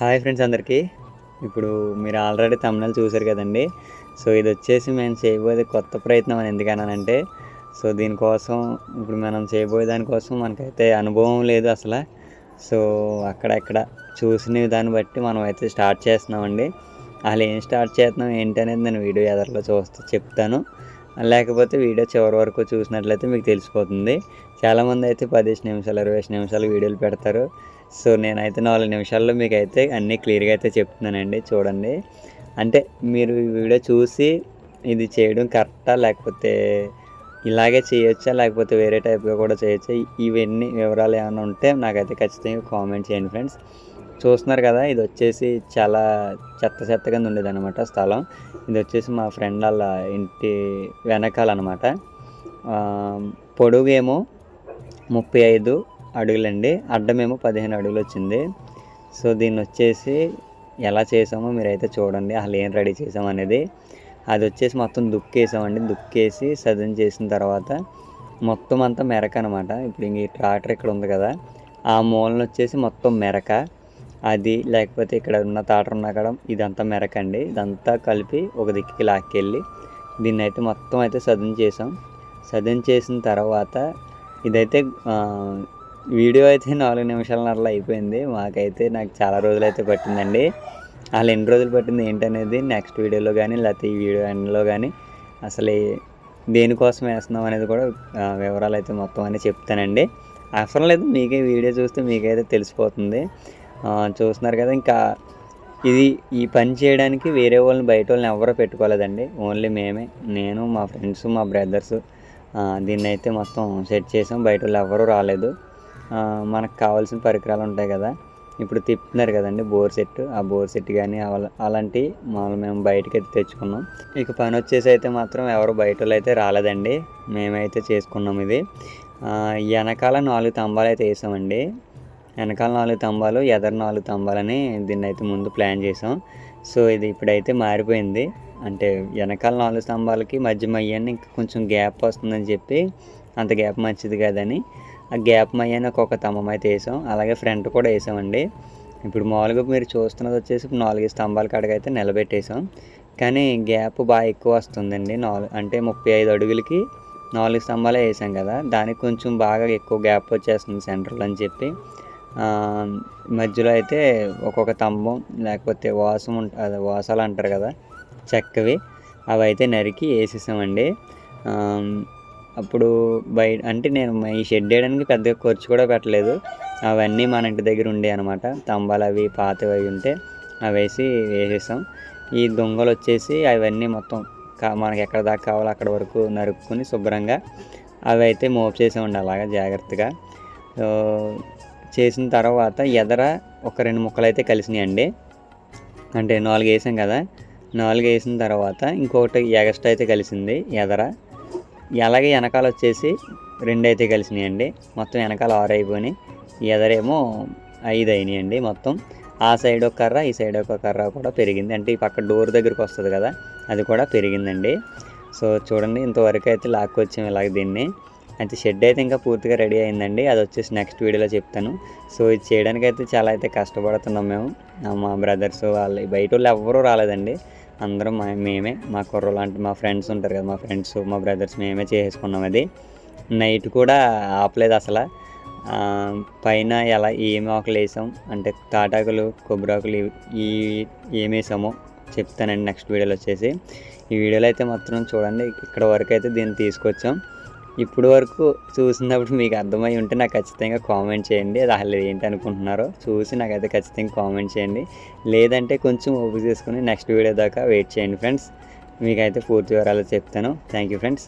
Hi friends అందరికీ. ఇప్పుడు మీరు ఆల్రెడీ తమిళ చూశారు కదండి. సో ఇది వచ్చేసి మేము చేయబోయే కొత్త ప్రయత్నం అని ఎందుకన్నానంటే సో దీనికోసం ఇప్పుడు మనం చేయబోయే దానికోసం మనకైతే అనుభవం లేదు అసలు. సో అక్కడక్కడ చూసిన దాన్ని బట్టి మనం అయితే స్టార్ట్ చేస్తున్నామండి. అసలు ఏం స్టార్ట్ చేస్తున్నాం ఏంటి అనేది నేను వీడియో ఎదరిలో చూస్తూ చెప్తాను. లేకపోతే వీడియో చివరి వరకు చూసినట్లయితే మీకు తెలిసిపోతుంది. చాలామంది అయితే పదిహేను నిమిషాలు ఇరవై నిమిషాలు వీడియోలు పెడతారు. సో నేనైతే నాలుగు నిమిషాల్లో మీకు అయితే అన్నీ క్లియర్గా అయితే చెప్తున్నానండి. చూడండి. అంటే మీరు ఈ వీడియో చూసి ఇది చేయడం కరెక్టా లేకపోతే ఇలాగే చేయొచ్చా లేకపోతే వేరే టైప్గా కూడా చేయొచ్చా? ఇవన్నీ వివరాలు ఏమైనా ఉంటే నాకైతే ఖచ్చితంగా కామెంట్ చేయండి ఫ్రెండ్స్. చూస్తున్నారు కదా ఇది వచ్చేసి చాలా చెత్త చెత్తగా ఉండేది అనమాట స్థలం. ఇది వచ్చేసి మా ఫ్రెండ్ వాళ్ళ ఇంటి వెనకాలన్నమాట. పొడుగేమో ముప్పై ఐదు అడుగులండి. అడ్డమేమో పదిహేను అడుగులు వచ్చింది. సో దీన్ని వచ్చేసి ఎలా చేసామో మీరైతే చూడండి. అసలు ఏం రెడీ చేసాం అనేది. అది వచ్చేసి మొత్తం దుక్కేసామండి. దుక్కేసి సదన్ చేసిన తర్వాత మొత్తం అంతా మెరక అనమాట ఇప్పుడు ఇంక ఈ ట్రాక్టర్ ఇక్కడ ఉంది కదా ఆ మూలన వచ్చేసి మొత్తం మెరక. అది లేకపోతే ఇక్కడ ఉన్న తాటర్ ఉన్న కాడ ఇదంతా మెరకండి. ఇదంతా కలిపి ఒక దిక్కుకి లాక్కెళ్ళి దీన్ని అయితే మొత్తం అయితే సదన్ చేసాం సదన్ చేసిన తర్వాత ఇదైతే వీడియో అయితే నాలుగు నిమిషాలన్నరలో అయిపోయింది. మాకైతే నాకు చాలా రోజులు అయితే పట్టిందండి. అసలు ఎన్ని రోజులు పట్టింది ఏంటనేది నెక్స్ట్ వీడియోలో కానీ లేకపోతే ఈ వీడియో ఎండ్లో కానీ అసలు దేనికోసం వేస్తున్నాం అనేది కూడా వివరాలు అయితే మొత్తం అనేది చెప్తానండి. అవసరం లేదు మీకే వీడియో చూస్తే మీకైతే తెలిసిపోతుంది. చూస్తున్నారు కదా ఇంకా ఇది ఈ పని చేయడానికి వేరే వాళ్ళని బయట వాళ్ళని ఎవరో పెట్టుకోలేదండి. ఓన్లీ మేమే. నేను మా ఫ్రెండ్స్ మా బ్రదర్స్ దీన్ని అయితే మొత్తం సెట్ చేసాం. బయట వాళ్ళు ఎవరూ రాలేదు. మనకు కావాల్సిన పరికరాలు ఉంటాయి కదా. ఇప్పుడు తిప్పుతున్నారు కదండి బోర్ సెట్ ఆ బోర్ సెట్ కానీ అలాంటి మామూలు మేము బయటకి అయితే తెచ్చుకున్నాం. ఇక పని వచ్చేసి అయితే మాత్రం ఎవరు బయట అయితే రాలేదండి. మేమైతే చేసుకున్నాం ఇది. వెనకాల నాలుగు తంబాలు అయితే వేసామండి. వెనకాల నాలుగు తంబాలు ఎదర నాలుగు తంబాలని దీన్ని అయితే ముందు ప్లాన్ చేసాం. సో ఇది ఇప్పుడైతే మారిపోయింది. అంటే వెనకాల నాలుగు స్తంభాలకి మధ్య మయ్యాన్ని ఇంకా కొంచెం గ్యాప్ వస్తుందని చెప్పి అంత గ్యాప్ మంచిది కాదని ఆ గ్యాప్ మయ్యాన్ని ఒక్కొక్క తమ్మం అయితే వేసాం. అలాగే ఫ్రంట్ కూడా వేసామండి. ఇప్పుడు మామూలుగా మీరు చూస్తున్నది వచ్చేసి నాలుగు స్తంభాల కాడకైతే నిలబెట్టేసాం. కానీ గ్యాప్ బాగా ఎక్కువ వస్తుందండి. నాలుగు అంటే ముప్పై ఐదు అడుగులకి నాలుగు స్తంభాలే వేసాం కదా. దానికి కొంచెం బాగా ఎక్కువ గ్యాప్ వచ్చేస్తుంది సెంటర్లో అని చెప్పి. మధ్యలో అయితే ఒక్కొక్క స్తంభం లేకపోతే వాసం ఉంటుంది వాసాలు అంటారు కదా చెక్కవి అవి అయితే నరికి వేసేసామండి. అప్పుడు బయట అంటే నేను ఈ షెడ్ వేయడానికి పెద్దగా ఖర్చు కూడా పెట్టలేదు. అవన్నీ మన ఇంటి దగ్గర ఉండే అనమాట తంబాలు అవి పాతవి అవి ఉంటే అవి వేసి వేసేసాం. ఈ దొంగలు వచ్చేసి అవన్నీ మొత్తం మనకి ఎక్కడ దాకా కావాలో అక్కడ వరకు నరుక్కుని శుభ్రంగా అవి అయితే మోపు చేసామండి అలాగా జాగ్రత్తగా. చేసిన తర్వాత ఎదర ఒక రెండు ముక్కలు అయితే కలిసినాయండి. అంటే నాలుగు వేసాం కదా. నాలుగు వేసిన తర్వాత ఇంకొకటి ఎగస్ట్రా అయితే కలిసింది ఎదర. అలాగే వెనకాల వచ్చేసి రెండు అయితే కలిసినాయండి. మొత్తం వెనకాల ఆరు అయిపోయినాయి. ఎదరేమో ఐదు అయినాయండి మొత్తం. ఆ సైడ్ ఒక కర్ర ఈ సైడ్ ఒక కర్ర కూడా పెరిగింది. అంటే ఈ పక్క డోర్ దగ్గరికి వస్తుంది కదా అది కూడా పెరిగిందండి. సో చూడండి ఇంతవరకు అయితే లాక్కొచ్చాము ఇలాగ దీన్ని. అయితే షెడ్ అయితే ఇంకా పూర్తిగా రెడీ అయిందండి. అది వచ్చేసి నెక్స్ట్ వీడియోలో చెప్తాను. సో ఇది చేయడానికి అయితే చాలా అయితే కష్టపడుతున్నాం మేము. మా బ్రదర్స్ వాళ్ళు బయట వాళ్ళు ఎవ్వరూ రాలేదండి. అందరం మా మేమే మా కుర్రలు లాంటి మా ఫ్రెండ్స్ ఉంటారు కదా మా ఫ్రెండ్స్ మా బ్రదర్స్ మేమే చేసుకున్నాం అది. నైట్ కూడా ఆపలేదు అసలు. పైన ఎలా ఏమి ఆకులు వేసాం అంటే తాటాకులు కొబ్బరాకులు ఈ ఏమేసామో చెప్తానండి నెక్స్ట్ వీడియోలో వచ్చేసి. ఈ వీడియోలో అయితే మాత్రం చూడండి ఇక్కడ వరకు అయితే దీన్ని తీసుకొచ్చాం. ఇప్పుడు వరకు చూసినప్పుడు మీకు అర్థమై ఉంటే నాకు ఖచ్చితంగా కామెంట్ చేయండి. అది అసలు ఏంటి అనుకుంటున్నారో చూసి నాకైతే ఖచ్చితంగా కామెంట్ చేయండి. లేదంటే కొంచెం ఓపిక చేసుకుని నెక్స్ట్ వీడియో దాకా వెయిట్ చేయండి ఫ్రెండ్స్ మీకైతే పూర్తి వివరాలు చెప్తాను. Thank you friends